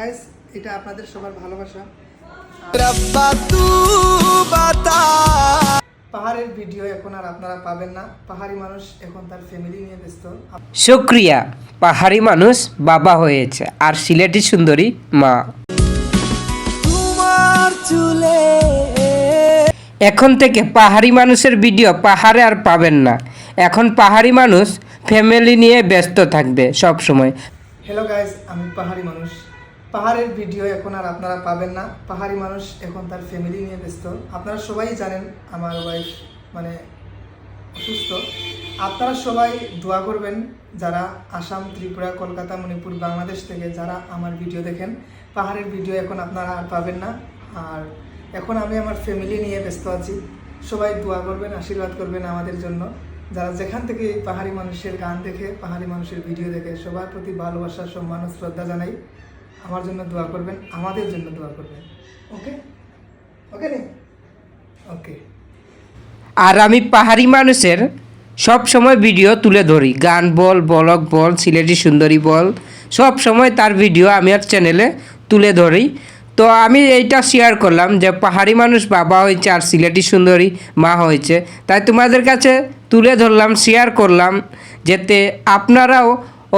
Guys এটা আপনাদের সবার ভালোবাসা। পাহাড়ের ভিডিও এখন আর আপনারা পাবেন না। পাহাড়ি মানুষ এখন তার ফ্যামিলি নিয়ে ব্যস্ত। পাহাড়ি মানুষ বাবা হয়েছে আর সিলেটি সুন্দরী মা। এখন থেকে পাহাড়ি মানুষের ভিডিও পাহাড়ে আর পাবেন না। এখন পাহাড়ি মানুষ ফ্যামিলি নিয়ে ব্যস্ত থাকবে সব সময় হ্যালো গাইস আমি পাহাড়ি মানুষ। পাহাড়ের ভিডিও এখন আর আপনারা পাবেন না। পাহাড়ি মানুষ এখন তার ফ্যামিলি নিয়ে ব্যস্ত। আপনারা সবাই জানেন আমার ওয়াইফ মানে অসুস্থ। আপনারা সবাই দোয়া করবেন যারা আসাম, ত্রিপুরা, কলকাতা, মণিপুর, বাংলাদেশ থেকে যারা আমার ভিডিও দেখেন। পাহাড়ের ভিডিও এখন আপনারা আর পাবেন না। আর এখন আমি আমার ফ্যামিলি নিয়ে ব্যস্ত আছি। সবাই দোয়া করবেন, আশীর্বাদ করবেন আমাদের জন্য। যারা যেখান থেকে এই পাহাড়ি মানুষের গান দেখে, পাহাড়ি মানুষের ভিডিও দেখে, সবার প্রতি ভালোবাসা, সম্মান ও শ্রদ্ধা জানাই। আমার জন্য দোয়া করবেন, আমাদের জন্য দোয়া করবেন। ওকে ওকে নে? ওকে আর আমি পাহাড়ি মানুষের সব সময় ভিডিও তুলে ধরি। গান বল, বলক বল, সিলেটি সুন্দরী বল, সব সময় তার ভিডিও আমি আর চ্যানেলে তুলে ধরি। তো আমি এইটা শেয়ার করলাম যে পাহাড়ি মানুষ বাবা হয়েছে আর সিলেটি সুন্দরী মা হয়েছে। তাই তোমাদের কাছে তুলে ধরলাম শেয়ার করলাম, যাতে আপনারাও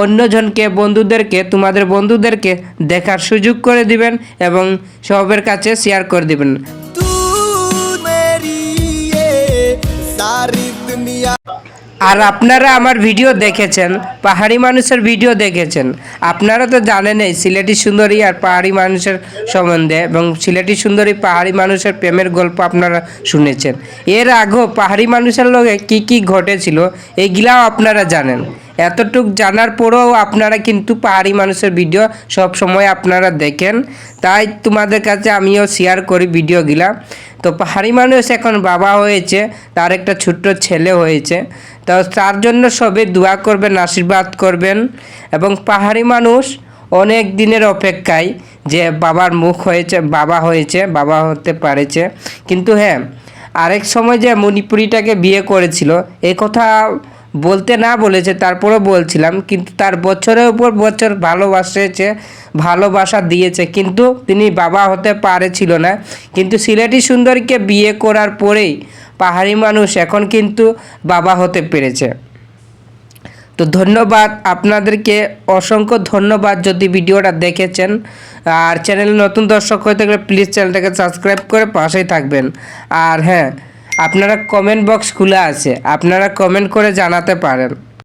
অন্যজনকে, বন্ধুদেরকে, তোমাদের বন্ধুদেরকে দেখার সুযোগ করে দিবেন এবং সবের কাছে শেয়ার করে দিবেন। আর আপনারা আমার ভিডিও দেখেছেন, পাহাড়ি মানুষের ভিডিও দেখেছেন। আপনারা তো জানেনই সিলেটি সুন্দরী আর পাহাড়ি মানুষের সম্বন্ধে এবং সিলেটি সুন্দরী পাহাড়ি মানুষের প্রেমের গল্প আপনারা শুনেছেন। এর আগেও পাহাড়ি মানুষের লোকে কি কি ঘটেছিল এইগুলাও আপনারা জানেন। এতটুক জানার পরেও আপনারা কিন্তু পাহাড়ি মানুষের ভিডিও সব সময় আপনারা দেখেন। তাই তোমাদের কাছে আমিও শেয়ার করি ভিডিওগুলা। তো পাহাড়ি মানুষ এখন বাবা হয়েছে, তার একটা ছোট্ট ছেলে হয়েছে। তো তার জন্য সবে দোয়া করবেন, আশীর্বাদ করবেন। এবং পাহাড়ি মানুষ অনেক দিনের অপেক্ষায় যে বাবার মুখ হয়েছে, বাবা হয়েছে, বাবা হতে পারেছে। কিন্তু হ্যাঁ আরেক সময় যে মণিপুরিটাকে বিয়ে করেছিল, এ কথা বলতে না বলেছে, তারপরেও বলছিলাম, কিন্তু তার বছরের উপর বছর ভালোবাসেছে, ভালোবাসা দিয়েছে, কিন্তু তিনি বাবা হতে পারেছিল না। কিন্তু সিলেটি সুন্দরীকে বিয়ে করার পরেই পাহাড়ি মানুষ এখন কিন্তু বাবা হতে পেরেছে। তো ধন্যবাদ, আপনাদেরকে অসংখ্য ধন্যবাদ যদি ভিডিওটা দেখেছেন। আর চ্যানেলে নতুন দর্শক হয়ে থাকলে প্লিজ চ্যানেলটাকে সাবস্ক্রাইব করে পাশেই থাকবেন। আর হ্যাঁ আপনারা কমেন্ট বক্স খোলা আছে। আপনারা কমেন্ট করে জানাতে পারেন।